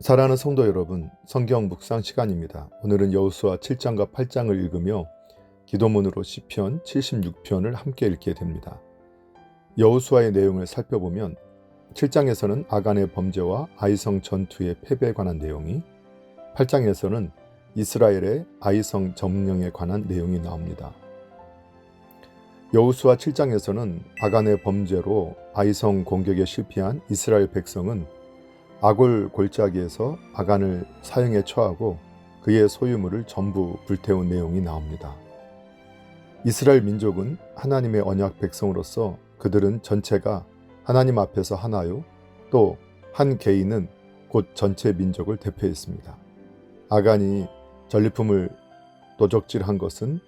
사랑하는 성도 여러분, 성경 묵상 시간입니다. 오늘은 여호수아 7장과 8장을 읽으며 기도문으로 시편 76편을 함께 읽게 됩니다. 여호수아의 내용을 살펴보면 7장에서는 아간의 범죄와 아이성 전투의 패배에 관한 내용이 8장에서는 이스라엘의 아이성 점령에 관한 내용이 나옵니다. 여호수아 7장에서는 아간의 범죄로 아이성 공격에 실패한 이스라엘 백성은 아골 골짜기에서 아간을 사형에 처하고 그의 소유물을 전부 불태운 내용이 나옵니다. 이스라엘 민족은 하나님의 언약 백성으로서 그들은 전체가 하나님 앞에서 하나요, 또 한 개인은 곧 전체 민족을 대표했습니다. 아간이 전리품을 도적질한 것은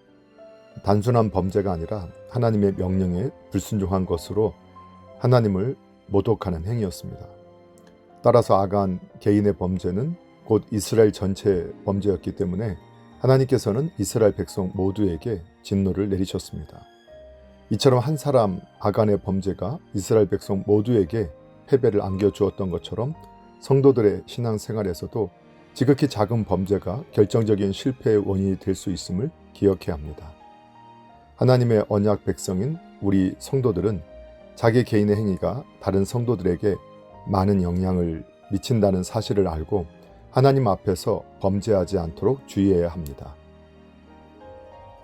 단순한 범죄가 아니라 하나님의 명령에 불순종한 것으로 하나님을 모독하는 행위였습니다. 따라서 아간 개인의 범죄는 곧 이스라엘 전체 범죄였기 때문에 하나님께서는 이스라엘 백성 모두에게 진노를 내리셨습니다. 이처럼 한 사람 아간의 범죄가 이스라엘 백성 모두에게 패배를 안겨주었던 것처럼 성도들의 신앙생활에서도 지극히 작은 범죄가 결정적인 실패의 원인이 될 수 있음을 기억해야 합니다. 하나님의 언약 백성인 우리 성도들은 자기 개인의 행위가 다른 성도들에게 많은 영향을 미친다는 사실을 알고 하나님 앞에서 범죄하지 않도록 주의해야 합니다.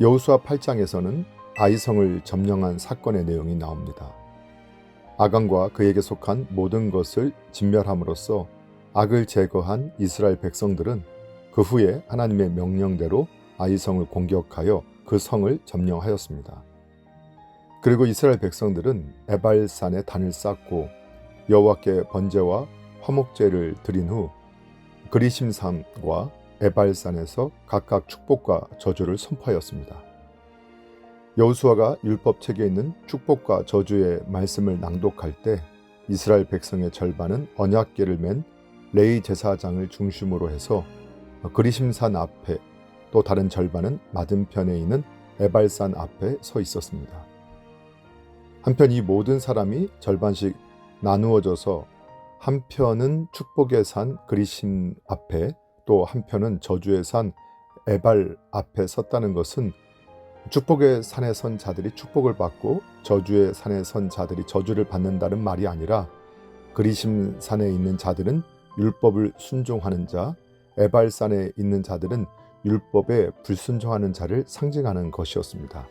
여호수아 8장에서는 아이성을 점령한 사건의 내용이 나옵니다. 아간과 그에게 속한 모든 것을 진멸함으로써 악을 제거한 이스라엘 백성들은 그 후에 하나님의 명령대로 아이성을 공격하여 그 성을 점령하였습니다. 그리고 이스라엘 백성들은 에발산에 단을 쌓고 여호와께 번제와 화목제를 드린 후 그리심산과 에발산에서 각각 축복과 저주를 선포하였습니다. 여호수아가 율법 책에 있는 축복과 저주의 말씀을 낭독할 때 이스라엘 백성의 절반은 언약궤를 맨 레이 제사장을 중심으로 해서 그리심산 앞에 또 다른 절반은 맞은편에 있는 에발산 앞에 서 있었습니다. 한편 이 모든 사람이 절반씩 나누어져서 한편은 축복의 산 그리심 앞에 또 한편은 저주의 산 에발 앞에 섰다는 것은 축복의 산에 선 자들이 축복을 받고 저주의 산에 선 자들이 저주를 받는다는 말이 아니라 그리심 산에 있는 자들은 율법을 순종하는 자, 에발 산에 있는 자들은 율법에 불순종하는 자를 상징하는 것이었습니다.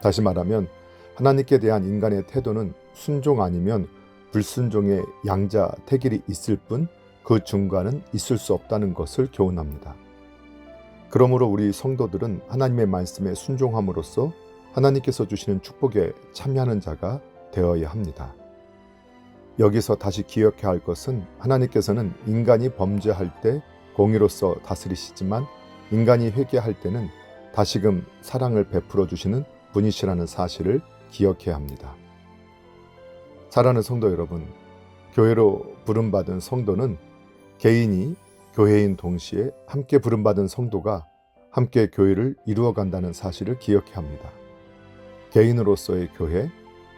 다시 말하면 하나님께 대한 인간의 태도는 순종 아니면 불순종의 양자 태길이 있을 뿐 그 중간은 있을 수 없다는 것을 교훈합니다. 그러므로 우리 성도들은 하나님의 말씀에 순종함으로써 하나님께서 주시는 축복에 참여하는 자가 되어야 합니다. 여기서 다시 기억해야 할 것은 하나님께서는 인간이 범죄할 때 공의로서 다스리시지만 인간이 회개할 때는 다시금 사랑을 베풀어 주시는 분이시라는 사실을 기억해야 합니다. 사랑하는 성도 여러분, 교회로 부름받은 성도는 개인이 교회인 동시에 함께 부름받은 성도가 함께 교회를 이루어 간다는 사실을 기억해야 합니다. 개인으로서의 교회,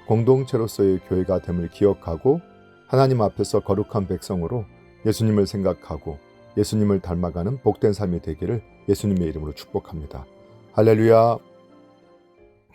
공동체로서의 교회가 됨을 기억하고 하나님 앞에서 거룩한 백성으로 예수님을 생각하고 예수님을 닮아가는 복된 삶이 되기를 예수님의 이름으로 축복합니다. 할렐루야!